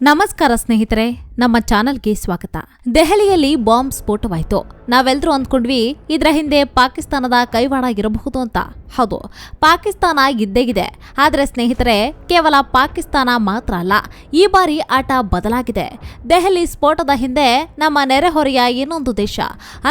ನಮಸ್ಕಾರ ಸ್ನೇಹಿತರೆ, ನಮ್ಮ ಚಾನಲ್ಗೆ ಸ್ವಾಗತ. ದೆಹಲಿಯಲ್ಲಿ ಬಾಂಬ್ ಸ್ಫೋಟವಾಯಿತು. ನಾವೆಲ್ಲರೂ ಅಂದ್ಕೊಂಡ್ವಿ ಇದರ ಹಿಂದೆ ಪಾಕಿಸ್ತಾನದ ಕೈವಾಡ ಇರಬಹುದು ಅಂತ. ಹೌದು, ಪಾಕಿಸ್ತಾನ ಇದ್ದೇಗಿದೆ ಆದರೆ ಸ್ನೇಹಿತರೆ, ಕೇವಲ ಪಾಕಿಸ್ತಾನ ಮಾತ್ರ ಅಲ್ಲ, ಈ ಬಾರಿ ಆಟ ಬದಲಾಗಿದೆ. ದೆಹಲಿ ಸ್ಫೋಟದ ಹಿಂದೆ ನಮ್ಮ ನೆರೆಹೊರೆಯ ಇನ್ನೊಂದು ದೇಶ.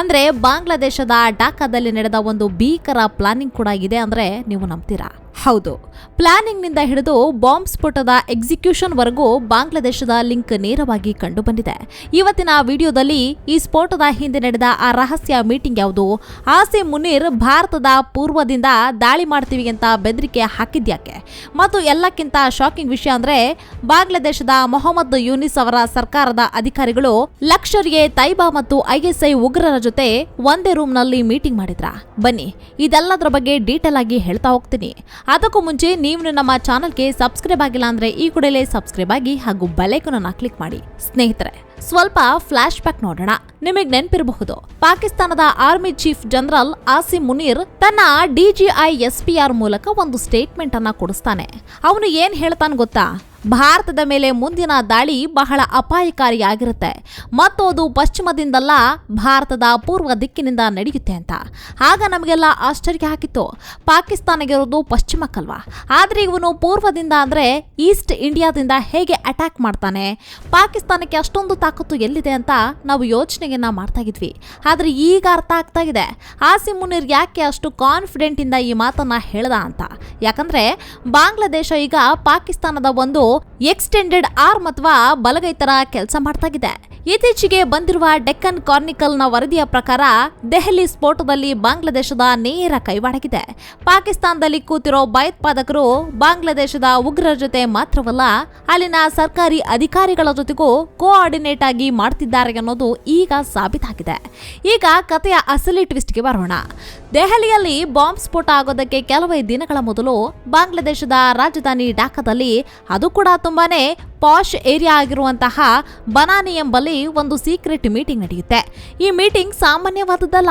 ಅಂದ್ರೆ ಬಾಂಗ್ಲಾದೇಶದ ಢಾಕಾದಲ್ಲಿ ನಡೆದ ಒಂದು ಭೀಕರ ಪ್ಲಾನಿಂಗ್ ಕೂಡ ಇದೆ ಅಂದ್ರೆ ನೀವು ನಂಬ್ತೀರಾ? ಹೌದು. ಪ್ಲಾನಿಂಗ್ನಿಂದ ಹಿಡಿದು ಬಾಂಬ್ ಸ್ಫೋಟದ ಎಕ್ಸಿಕ್ಯೂಷನ್ ವರೆಗೂ ಬಾಂಗ್ಲಾದೇಶದ ಲಿಂಕ್ ನೇರವಾಗಿ ಕಂಡುಬಂದಿದೆ. ಇವತ್ತಿನ ವಿಡಿಯೋದಲ್ಲಿ ಈ ಸ್ಫೋಟದ ಹಿಂದೆ ನಡೆದ ಆ ರಹಸ್ಯ ಮೀಟಿಂಗ್ ಯಾವುದು? ಆಸಿ ಮುನೀರ್ ಭಾರತದ ಪೂರ್ವದಿಂದ ದಾಳಿ ಮಾಡ್ತೀವಿ ಅಂತ ಬೆದರಿಕೆ ಹಾಕಿದ್ಯಾಕೆ? ಮತ್ತು ಎಲ್ಲಕ್ಕಿಂತ ಶಾಕಿಂಗ್ ವಿಷಯ ಅಂದ್ರೆ ಬಾಂಗ್ಲಾದೇಶದ ಮೊಹಮ್ಮದ್ ಯೂನಿಸ್ ಅವರ ಸರ್ಕಾರದ ಅಧಿಕಾರಿಗಳು ಲಕ್ಷರ್ಗೆ ತೈಬಾ ಮತ್ತು ಐಎಸ್ಐ ಉಗ್ರರ ಜೊತೆ ಒಂದೇ ರೂಮ್ನಲ್ಲಿ ಮೀಟಿಂಗ್ ಮಾಡಿದ್ರ? ಬನ್ನಿ, ಇದೆಲ್ಲದರ ಬಗ್ಗೆ ಡೀಟೇಲ್ ಆಗಿ ಹೇಳ್ತಾ ಹೋಗ್ತೀನಿ. ಅದಕ್ಕೂ ಮುಂಚೆ ನೀವು ನಮ್ಮ ಚಾನಲ್ಗೆ ಸಬ್ಸ್ಕ್ರೈಬ್ ಆಗಿಲ್ಲ ಅಂದ್ರೆ ಈ ಕೂಡಲೇ ಸಬ್ಸ್ಕ್ರೈಬ್ ಆಗಿ ಹಾಗೂ ಬೆಲೈಕನನ್ನು ಕ್ಲಿಕ್ ಮಾಡಿ. ಸ್ನೇಹಿತರೆ, ಸ್ವಲ್ಪ ಫ್ಲಾಶ್ ಬ್ಯಾಕ್ ನೋಡೋಣ. ನಿಮಗೆ ನೆನಪಿರಬಹುದು, ಪಾಕಿಸ್ತಾನದ army chief general Asim Munir ತನ್ನ ಡಿಜಿಐ ಎಸ್ಪಿಆರ್ ಮೂಲಕ ಒಂದು ಸ್ಟೇಟ್ಮೆಂಟ್ ಅನ್ನ ಕೊಡಿಸ್ತಾನೆ. ಅವನು ಏನ್ ಹೇಳ್ತಾನೆ ಗೊತ್ತಾ? ಭಾರತದ ಮೇಲೆ ಮುಂದಿನ ದಾಳಿ ಬಹಳ ಅಪಾಯಕಾರಿಯಾಗಿರುತ್ತೆ. ಮತ್ತು ಅದು ಪಶ್ಚಿಮದಿಂದಲ್ಲ ಭಾರತದ ಪೂರ್ವ ದಿಕ್ಕಿನಿಂದ ನಡೆಯುತ್ತೆ ಅಂತ. ಆಗ ನಮಗೆಲ್ಲ ಆಶ್ಚರ್ಯ ಹಾಕಿತ್ತು ಪಾಕಿಸ್ತಾನಗಿರೋದು ಪಶ್ಚಿಮಕ್ಕಲ್ವಾ ಆದರೆ ಇವನು ಪೂರ್ವದಿಂದ ಅಂದರೆ ಈಸ್ಟ್ ಇಂಡಿಯಾದಿಂದ ಹೇಗೆ ಅಟ್ಯಾಕ್ ಮಾಡ್ತಾನೆ? ಪಾಕಿಸ್ತಾನಕ್ಕೆ ಅಷ್ಟೊಂದು ತಾಕತ್ತು ಎಲ್ಲಿದೆ ಅಂತ ನಾವು ಯೋಚನೆಯನ್ನ ಮಾಡ್ತಾ ಇದ್ವಿ. ಆದರೆ ಈಗ ಅರ್ಥ ಆಗ್ತಾ ಇದೆ. ಆಸಿಮ್ ಮುನೀರ್ ಯಾಕೆ ಅಷ್ಟು ಕಾನ್ಫಿಡೆಂಟಿಂದ ಈ ಮಾತನ್ನ ಹೇಳ್ದ ಅಂತ. ಯಾಕಂದ್ರೆ ಬಾಂಗ್ಲಾದೇಶ ಈಗ ಪಾಕಿಸ್ತಾನದ ಒಂದು ಎಕ್ಸ್ಟೆಂಡೆಡ್ ಆರ್ಮ್ ಅಥವಾ ಬಲಗೈ ತರ ಕೆಲಸ ಮಾಡ್ತಾಗಿದೆ. ಇತ್ತೀಚೆಗೆ ಬಂದಿರುವ ಡೆಕ್ಕನ್ ಕಾರ್ನಿಕಲ್ನ ವರದಿಯ ಪ್ರಕಾರ ದೆಹಲಿ ಸ್ಫೋಟದಲ್ಲಿ ಬಾಂಗ್ಲಾದೇಶದ ನೇರ ಕೈವಾಡಗಿದೆ. ಪಾಕಿಸ್ತಾನದಲ್ಲಿ ಕೂತಿರೋ ಭಯೋತ್ಪಾದಕರು ಬಾಂಗ್ಲಾದೇಶದ ಉಗ್ರರ ಜೊತೆ ಮಾತ್ರವಲ್ಲ, ಅಲ್ಲಿನ ಸರ್ಕಾರಿ ಅಧಿಕಾರಿಗಳ ಜೊತೆಗೂ ಕೋಆರ್ಡಿನೇಟ್ ಆಗಿ ಮಾಡ್ತಿದ್ದಾರೆ ಅನ್ನೋದು ಈಗ ಸಾಬೀತಾಗಿದೆ. ಈಗ ಕಥೆಯ ಅಸಲಿ ಟ್ವಿಸ್ಟ್ಗೆ ಬರೋಣ. ದೆಹಲಿಯಲ್ಲಿ ಬಾಂಬ್ ಸ್ಫೋಟ ಆಗೋದಕ್ಕೆ ಕೆಲವೇ ದಿನಗಳ ಮೊದಲು ಬಾಂಗ್ಲಾದೇಶದ ರಾಜಧಾನಿ ಢಾಕಾದಲ್ಲಿ ಅದು ತುಂಬಾನೇ ಪಾಶ್ ಏರಿಯಾ ಆಗಿರುವಂತಹ ಬನಾನಿ ಎಂಬಲ್ಲಿ ಒಂದು ಸೀಕ್ರೆಟ್ ಮೀಟಿಂಗ್ ನಡೆಯುತ್ತೆ. ಈ ಮೀಟಿಂಗ್ ಸಾಮಾನ್ಯವಾದದ್ದಲ್ಲ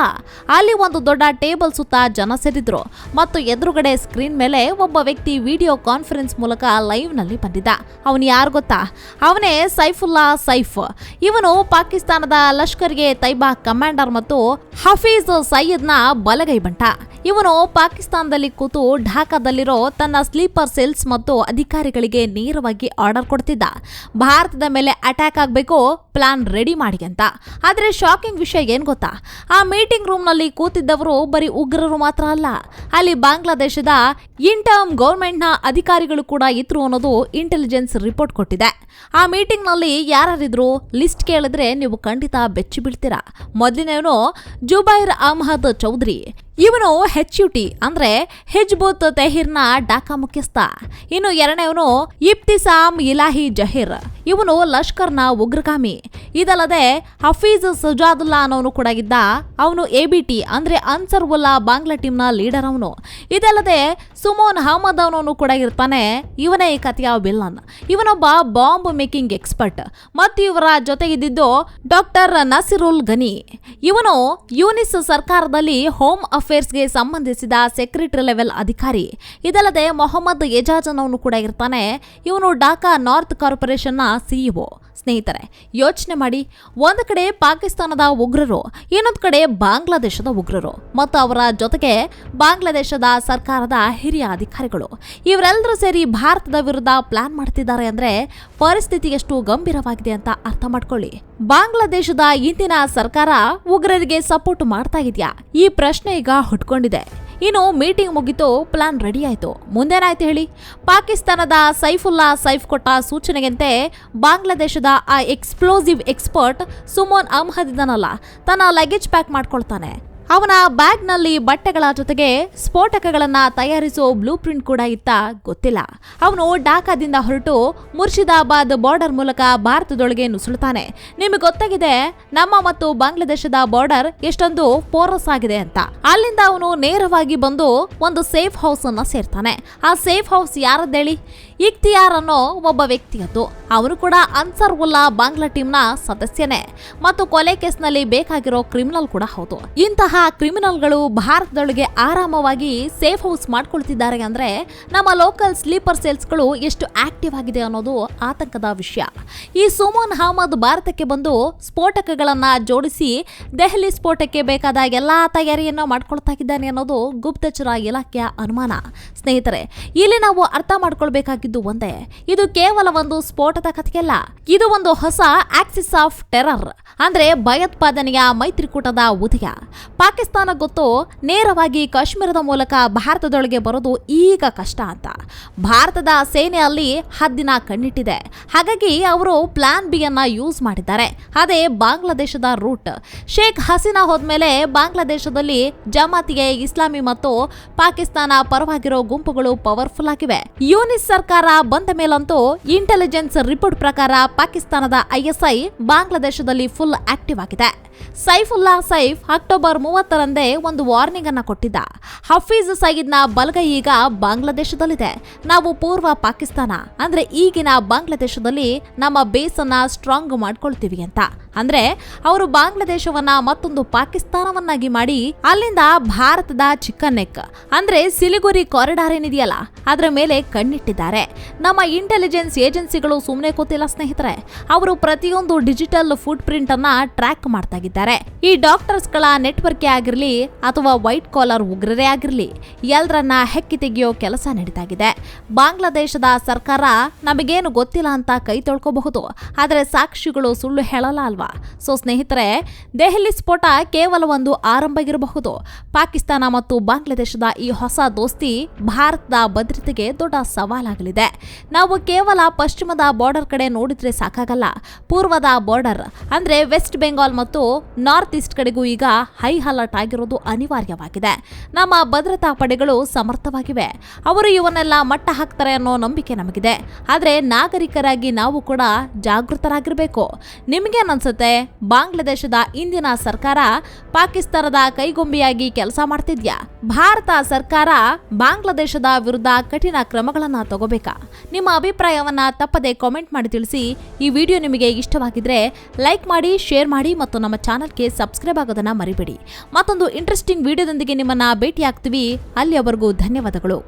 ಅಲ್ಲಿ ಒಂದು ದೊಡ್ಡ ಟೇಬಲ್ ಸುತ್ತ ಜನ ಸೇರಿದ್ರು. ಮತ್ತು ಎದುರುಗಡೆ ಸ್ಕ್ರೀನ್ ಮೇಲೆ ಒಬ್ಬ ವ್ಯಕ್ತಿ ವಿಡಿಯೋ ಕಾನ್ಫರೆನ್ಸ್ ಮೂಲಕ ಲೈವ್ನಲ್ಲಿ ಬಂದಿದ್ದ. ಅವನು ಯಾರು ಗೊತ್ತಾ? ಅವನೇ ಸೈಫುಲ್ಲಾ ಸೈಫ್. ಇವನು ಪಾಕಿಸ್ತಾನದ ಲಷ್ಕರ್ಗೆ ತೈಬಾ ಕಮಾಂಡರ್ ಮತ್ತು ಹಫೀಜ್ ಸೈಯದ್ನ ಬಲಗೈ ಬಂಟ. ಇವನು ಪಾಕಿಸ್ತಾನದಲ್ಲಿ ಕೂತು ಢಾಕಾದಲ್ಲಿರೋ ತನ್ನ ಸ್ಲೀಪರ್ ಸೆಲ್ಸ್ ಮತ್ತು ಅಧಿಕಾರಿಗಳಿಗೆ ನೇರವಾಗಿ ಆರ್ಡರ್ ಕೊಡ್ತಿದ್ದ. ಭಾರತದ ಮೇಲೆ ಅಟ್ಯಾಕ್ ಆಗಬೇಕು. ಪ್ಲಾನ್ ರೆಡಿ ಮಾಡಿ ಅಂತ. ಆದರೆ ಶಾಕಿಂಗ್ ವಿಷಯ ಏನು ಗೊತ್ತಾ? ಆ ಮೀಟಿಂಗ್ ರೂಮ್ನಲ್ಲಿ ಕೂತಿದ್ದವರು ಬರೀ ಉಗ್ರರು ಮಾತ್ರ ಅಲ್ಲ. ಅಲ್ಲಿ ಬಾಂಗ್ಲಾದೇಶದ ಇಂಟರ್ಮ್ ಗೌರ್ಮೆಂಟ್ನ ಅಧಿಕಾರಿಗಳು ಕೂಡ ಇದ್ರು ಅನ್ನೋದು ಇಂಟೆಲಿಜೆನ್ಸ್ ರಿಪೋರ್ಟ್ ಕೊಟ್ಟಿದೆ. ಆ ಮೀಟಿಂಗ್ನಲ್ಲಿ ಯಾರಿದ್ರು ಲಿಸ್ಟ್ ಕೇಳಿದ್ರೆ ನೀವು ಖಂಡಿತ ಬೆಚ್ಚಿ ಬೀಳ್ತೀರಾ. ಮೊದಲಿನವನು ಜುಬೈರ್ ಅಹ್ಮದ್ ಚೌಧರಿ. ಇವನು ಹೆಚ್ ಯು ಟಿ ಅಂದ್ರೆ ಹಿಜ್ಬುತ್ ತೆಹೀರ್ನ ಡಾಕಾ ಮುಖ್ಯಸ್ಥ. ಇನ್ನು ಎರಡನೇವನು ಇಬ್ತಿಸಾಮ್ ಇಲಾಹಿ ಜಹೀರ್. ಇವನು ಲಷ್ಕರ್ನ ಉಗ್ರಗಾಮಿ. ಇದಲ್ಲದೆ ಹಫೀಜ್ ಸುಜಾದುಲ್ಲಾ ಅನ್ನೋನು ಕೂಡ ಇದ್ದ ಅವನು ಎ ಬಿ ಟಿ ಅಂದ್ರೆ ಅನ್ಸರ್ ಉಲ್ಲಾ ಬಾಂಗ್ಲಾ ಟೀಮ್ನ ಲೀಡರ್ ಅವನು. ಇದಲ್ಲದೆ ಸುಮೋನ್ ಅಹಮದ್ ಅವನವನು ಕೂಡ ಇರ್ತಾನೆ, ಇವನೇ ಈ ಕಥೆಯ ವಿಲ್ಲನ್. ಇವನೊಬ್ಬ ಬಾಂಬ್ ಮೇಕಿಂಗ್ ಎಕ್ಸ್ಪರ್ಟ್. ಮತ್ತು ಇವರ ಜೊತೆಗಿದ್ದು ಡಾಕ್ಟರ್ ನಸಿರುಲ್ ಗನಿ ಇವನು ಯೂನಿಸ್ ಸರ್ಕಾರದಲ್ಲಿ ಹೋಮ್ ಅಫೇರ್ಸ್ಗೆ ಸಂಬಂಧಿಸಿದ ಸೆಕ್ರೆಟರಿ ಲೆವೆಲ್ ಅಧಿಕಾರಿ. ಇದಲ್ಲದೆ ಮೊಹಮ್ಮದ್ ಎಜಾಜನವನು ಕೂಡ ಇರ್ತಾನೆ, ಇವನು ಡಾಕಾ ನಾರ್ತ್ ಕಾರ್ಪೊರೇಷನ್ನ ಸಿಇಒ. ಸ್ನೇಹಿತರೆ, ಯೋಚನೆ ಮಾಡಿ. ಒಂದು ಕಡೆ ಪಾಕಿಸ್ತಾನದ ಉಗ್ರರು, ಇನ್ನೊಂದು ಕಡೆ ಬಾಂಗ್ಲಾದೇಶದ ಉಗ್ರರು ಮತ್ತು ಅವರ ಜೊತೆಗೆ ಬಾಂಗ್ಲಾದೇಶದ ಸರ್ಕಾರದ ಹಿರಿಯ ಅಧಿಕಾರಿಗಳು. ಇವರೆಲ್ಲರೂ ಸೇರಿ ಭಾರತದ ವಿರುದ್ಧ ಪ್ಲಾನ್ ಮಾಡ್ತಿದ್ದಾರೆ ಅಂದರೆ ಪರಿಸ್ಥಿತಿ ಎಷ್ಟು ಗಂಭೀರವಾಗಿದೆ ಅಂತ ಅರ್ಥ ಮಾಡ್ಕೊಳ್ಳಿ. ಬಾಂಗ್ಲಾದೇಶದ ಇಂದಿನ ಸರ್ಕಾರ ಉಗ್ರರಿಗೆ ಸಪೋರ್ಟ್ ಮಾಡ್ತಾ ಇದೆಯಾ? ಈ ಪ್ರಶ್ನೆ ಈಗ ಹುಟ್ಕೊಂಡಿದೆ. ಇನ್ನು ಮೀಟಿಂಗ್ ಮುಗಿತು, ಪ್ಲಾನ್ ರೆಡಿ ಆಯಿತು. ಮುಂದೇನಾಯ್ತು ಹೇಳಿ? ಪಾಕಿಸ್ತಾನದ ಸೈಫುಲ್ಲಾ ಸೈಫ್ ಕೊಟ್ಟ ಸೂಚನೆಯಂತೆ ಬಾಂಗ್ಲಾದೇಶದ ಆ ಎಕ್ಸ್ಪ್ಲೋಸಿವ್ ಎಕ್ಸ್ಪರ್ಟ್ ಸುಮೋನ್ ಅಹ್ಮದ್ ಇದನ್ನಲ್ಲ, ತನ್ನ ಲಗೇಜ್ ಪ್ಯಾಕ್ ಮಾಡ್ಕೊಳ್ತಾನೆ. ಅವನ ಬ್ಯಾಗ್ನಲ್ಲಿ ಬಟ್ಟೆಗಳ ಜೊತೆಗೆ ಸ್ಫೋಟಕಗಳನ್ನು ತಯಾರಿಸೋ ಬ್ಲೂ ಪ್ರಿಂಟ್ ಕೂಡ ಇತ್ತ ಗೊತ್ತಿಲ್ಲ. ಅವನು ಡಾಕಾದಿಂದ ಹೊರಟು ಮುರ್ಷಿದಾಬಾದ್ ಬಾರ್ಡರ್ ಮೂಲಕ ಭಾರತದೊಳಗೆ ನುಸುಳುತ್ತಾನೆ. ನಿಮಗೆ ಗೊತ್ತಾಗಿದೆ, ನಮ್ಮ ಮತ್ತು ಬಾಂಗ್ಲಾದೇಶದ ಬಾರ್ಡರ್ ಎಷ್ಟೊಂದು ಪೋರಸ್ ಆಗಿದೆ ಅಂತ. ಅಲ್ಲಿಂದ ಅವನು ನೇರವಾಗಿ ಬಂದು ಒಂದು ಸೇಫ್ ಹೌಸ್ ಅನ್ನ ಸೇರ್ತಾನೆ. ಆ ಸೇಫ್ ಹೌಸ್ ಯಾರದ್ದೇಳಿ ಇಕ್ತಿಯಾರ್ ಅನ್ನೋ ಒಬ್ಬ ವ್ಯಕ್ತಿಯದ್ದು. ಅವನು ಕೂಡ ಅನ್ಸರ್ ಉಲ್ಲಾ ಬಾಂಗ್ಲಾ ಟೀಮ್ನ ಸದಸ್ಯನೇ. ಮತ್ತು ಕೊಲೆ ಕೇಸ್ನಲ್ಲಿ ಬೇಕಾಗಿರೋ ಕ್ರಿಮಿನಲ್ ಕೂಡ ಹೌದು. ಇಂತಹ ಕ್ರಿಮಿನಲ್ಗಳು ಭಾರತದೊಳಗೆ ಆರಾಮವಾಗಿ ಸೇಫ್ ಹೌಸ್ ಮಾಡ್ಕೊಳ್ತಿದ್ದಾರೆ ಅಂದರೆ ನಮ್ಮ ಲೋಕಲ್ ಸ್ಲೀಪರ್ ಸೆಲ್ಸ್ಗಳು ಎಷ್ಟು ಆಕ್ಟಿವ್ ಆಗಿದೆ ಅನ್ನೋದು ಆತಂಕದ ವಿಷಯ. ಈ ಸುಮನ್ ಅಹಮದ್ ಭಾರತಕ್ಕೆ ಬಂದು ಸ್ಫೋಟಕಗಳನ್ನು ಜೋಡಿಸಿ ದೆಹಲಿ ಸ್ಫೋಟಕ್ಕೆ ಬೇಕಾದ ಎಲ್ಲ ತಯಾರಿಯನ್ನು ಮಾಡ್ಕೊಳ್ತಾ ಇದ್ದಾನೆ ಅನ್ನೋದು ಗುಪ್ತಚರ ಇಲಾಖೆಯ ಅನುಮಾನ. ಸ್ನೇಹಿತರೆ, ಇಲ್ಲಿ ನಾವು ಅರ್ಥ ಮಾಡ್ಕೊಳ್ಬೇಕಾಗಿದ್ದು ಒಂದೇ, ಇದು ಕೇವಲ ಒಂದು ಸ್ಫೋಟದ ಕಥೆಯಲ್ಲ. ಇದು ಒಂದು ಹೊಸ ಆಕ್ಸಿಸ್ ಆಫ್ ಟೆರರ್, ಅಂದ್ರೆ ಭಯೋತ್ಪಾದನೆಯ ಮೈತ್ರಿಕೂಟದ ಉದಯ. ಪಾಕಿಸ್ತಾನ ಗೊತ್ತು ನೇರವಾಗಿ ಕಾಶ್ಮೀರದ ಮೂಲಕ ಭಾರತದೊಳಗೆ ಬರೋದು ಈಗ ಕಷ್ಟ ಅಂತ. ಭಾರತದ ಸೇನೆ ಅಲ್ಲಿ ಹದ್ದಿನ ಕಣ್ಣಿಟ್ಟಿದೆ. ಹಾಗಾಗಿ ಅವರು ಪ್ಲಾನ್ ಬಿ ಅನ್ನ ಯೂಸ್ ಮಾಡಿದ್ದಾರೆ. ಅದೇ ಬಾಂಗ್ಲಾದೇಶದ ರೂಟ್ ಶೇಖ್ ಹಸೀನಾ ಹೋದ್ಮೇಲೆ ಬಾಂಗ್ಲಾದೇಶದಲ್ಲಿ ಜಮಾತಿಗೆ ಇಸ್ಲಾಮಿ ಮತ್ತು ಪಾಕಿಸ್ತಾನ ಪರವಾಗಿರೋ ಗುಂಪುಗಳು ಪವರ್ಫುಲ್ ಆಗಿವೆ. ಯೂನಿಸ್ ಸರ್ಕಾರ ಬಂದ ಮೇಲಂತೂ ಇಂಟೆಲಿಜೆನ್ಸ್ ರಿಪೋರ್ಟ್ ಪ್ರಕಾರ ಪಾಕಿಸ್ತಾನದ ಐಎಸ್ಐ ಬಾಂಗ್ಲಾದೇಶದಲ್ಲಿ ಫುಲ್ ಆಕ್ಟಿವ್ ಆಗಿದೆ. ಸೈಫುಲ್ಲಾ ಸೈಫ್ ಅಕ್ಟೋಬರ್ ಮೂವತ್ತರಂದೇ ಒಂದು ವಾರ್ನಿಂಗ್ ಅನ್ನ ಕೊಟ್ಟಿದ್ದ. ಹಫೀಜ್ ಸಯೀದ್ನ ಬಲ್ಗ ಈಗ ಬಾಂಗ್ಲಾದೇಶದಲ್ಲಿದೆ. ನಾವು ಪೂರ್ವ ಪಾಕಿಸ್ತಾನ. ಅಂದ್ರೆ ಈಗಿನ ಬಾಂಗ್ಲಾದೇಶದಲ್ಲಿ ನಮ್ಮ ಬೇಸ್ ಅನ್ನ ಸ್ಟ್ರಾಂಗ್ ಮಾಡ್ಕೊಳ್ತೀವಿ ಅಂತ. ಅಂದ್ರೆ ಅವರು ಬಾಂಗ್ಲಾದೇಶವನ್ನ ಮತ್ತೊಂದು ಪಾಕಿಸ್ತಾನವನ್ನಾಗಿ ಮಾಡಿ ಅಲ್ಲಿಂದ ಭಾರತದ ಚಿಕ್ಕನ್ ನೆಕ್ ಅಂದ್ರೆ ಸಿಲಿಗುರಿ ಕಾರಿಡಾರ್ ಏನಿದೆಯಲ್ಲ, ಅದರ ಮೇಲೆ ಕಣ್ಣಿಟ್ಟಿದ್ದಾರೆ. ನಮ್ಮ ಇಂಟೆಲಿಜೆನ್ಸ್ ಏಜೆನ್ಸಿಗಳು ಸುಮ್ಮನೆ ಕೂತಿಲ್ಲ ಸ್ನೇಹಿತರೆ, ಅವರು ಪ್ರತಿಯೊಂದು ಡಿಜಿಟಲ್ ಫುಟ್ ಪ್ರಿಂಟ್ ಅನ್ನ ಟ್ರ್ಯಾಕ್ ಮಾಡ್ತಾ ಇದ್ದಾರೆ. ಈ ಡಾಕ್ಟರ್ಸ್ಗಳ ನೆಟ್ವರ್ಕ್ ಆಗಿರಲಿ ಅಥವಾ ವೈಟ್ ಕಾಲರ್ ಉಗ್ರರೇ ಆಗಿರಲಿ ಎಲ್ಲರನ್ನ ಹೆಕ್ಕಿ ತೆಗೆಯೋ ಕೆಲಸ ನಡೀತಾಗಿದೆ ಬಾಂಗ್ಲಾದೇಶದ ಸರ್ಕಾರ ನಮಗೇನು ಗೊತ್ತಿಲ್ಲ ಅಂತ ಕೈ ತೊಳ್ಕೋಬಹುದು, ಆದರೆ ಸಾಕ್ಷಿಗಳು ಸುಳ್ಳು ಹೇಳಲ್ಲ ಅಲ್ವಾ? ಸೊ ಸ್ನೇಹಿತರೆ, ದೆಹಲಿ ಸ್ಫೋಟ ಕೇವಲ ಒಂದು ಆರಂಭ ಇರಬಹುದು. ಪಾಕಿಸ್ತಾನ ಮತ್ತು ಬಾಂಗ್ಲಾದೇಶದ ಈ ಹೊಸ ದೋಸ್ತಿ ಭಾರತದ ಭದ್ರತೆಗೆ ದೊಡ್ಡ ಸವಾಲಾಗಲಿದೆ. ನಾವು ಕೇವಲ ಪಶ್ಚಿಮದ ಬಾರ್ಡರ್ ಕಡೆ ನೋಡಿದ್ರೆ ಸಾಕಾಗಲ್ಲ. ಪೂರ್ವದ ಬಾರ್ಡರ್ ಅಂದ್ರೆ ವೆಸ್ಟ್ ಬೆಂಗಾಲ್ ಮತ್ತು ನಾರ್ತ್ ಈಸ್ಟ್ ಕಡೆಗೂ ಈಗ ಹೈ ಅಲರ್ಟ್ ಆಗಿರೋದು ಅನಿವಾರ್ಯವಾಗಿದೆ. ನಮ್ಮ ಭದ್ರತಾ ಪಡೆಗಳು ಸಮರ್ಥವಾಗಿವೆ. ಅವರು ಇವನ್ನೆಲ್ಲ ಮಟ್ಟ ಹಾಕ್ತಾರೆ ಅನ್ನೋ ನಂಬಿಕೆ ನಮಗಿದೆ. ಆದ್ರೆ ನಾಗರಿಕರಾಗಿ ನಾವು ಕೂಡ ಜಾಗೃತರಾಗಿರ್ಬೇಕು. ನಿಮ್ಗೇನನ್ಸುತ್ತೆ ಬಾಂಗ್ಲಾದೇಶದ ಇಂದಿನ ಸರ್ಕಾರ ಪಾಕಿಸ್ತಾನದ ಕೈಗೊಂಬೆಯಾಗಿ ಕೆಲಸ ಮಾಡ್ತಿದ್ಯಾ? ಭಾರತ ಸರ್ಕಾರ ಬಾಂಗ್ಲಾದೇಶದ ವಿರುದ್ಧ ಕಠಿಣ ಕ್ರಮಗಳನ್ನು ತಗೋಬೇಕಾ? ನಿಮ್ಮ ಅಭಿಪ್ರಾಯವನ್ನ ತಪ್ಪದೆ ಕಾಮೆಂಟ್ ಮಾಡಿ ತಿಳಿಸಿ. ಈ ವಿಡಿಯೋ ನಿಮಗೆ ಇಷ್ಟವಾಗಿದ್ರೆ ಲೈಕ್ ಮಾಡಿ, ಶೇರ್ ಮಾಡಿ ಮತ್ತು ನಮ್ಮ ಚಾನಲ್ಗೆ ಸಬ್ಸ್ಕ್ರೈಬ್ ಆಗೋದನ್ನ ಮರಿಬೇಡಿ. ಮತ್ತೊಂದು ಇಂಟ್ರೆಸ್ಟಿಂಗ್ ವಿಡಿಯೋದೊಂದಿಗೆ ನಿಮ್ಮನ್ನ ಭೇಟಿಯಾಗ್ತೀವಿ. ಅಲ್ಲಿಯವರೆಗೂ ಧನ್ಯವಾದಗಳು.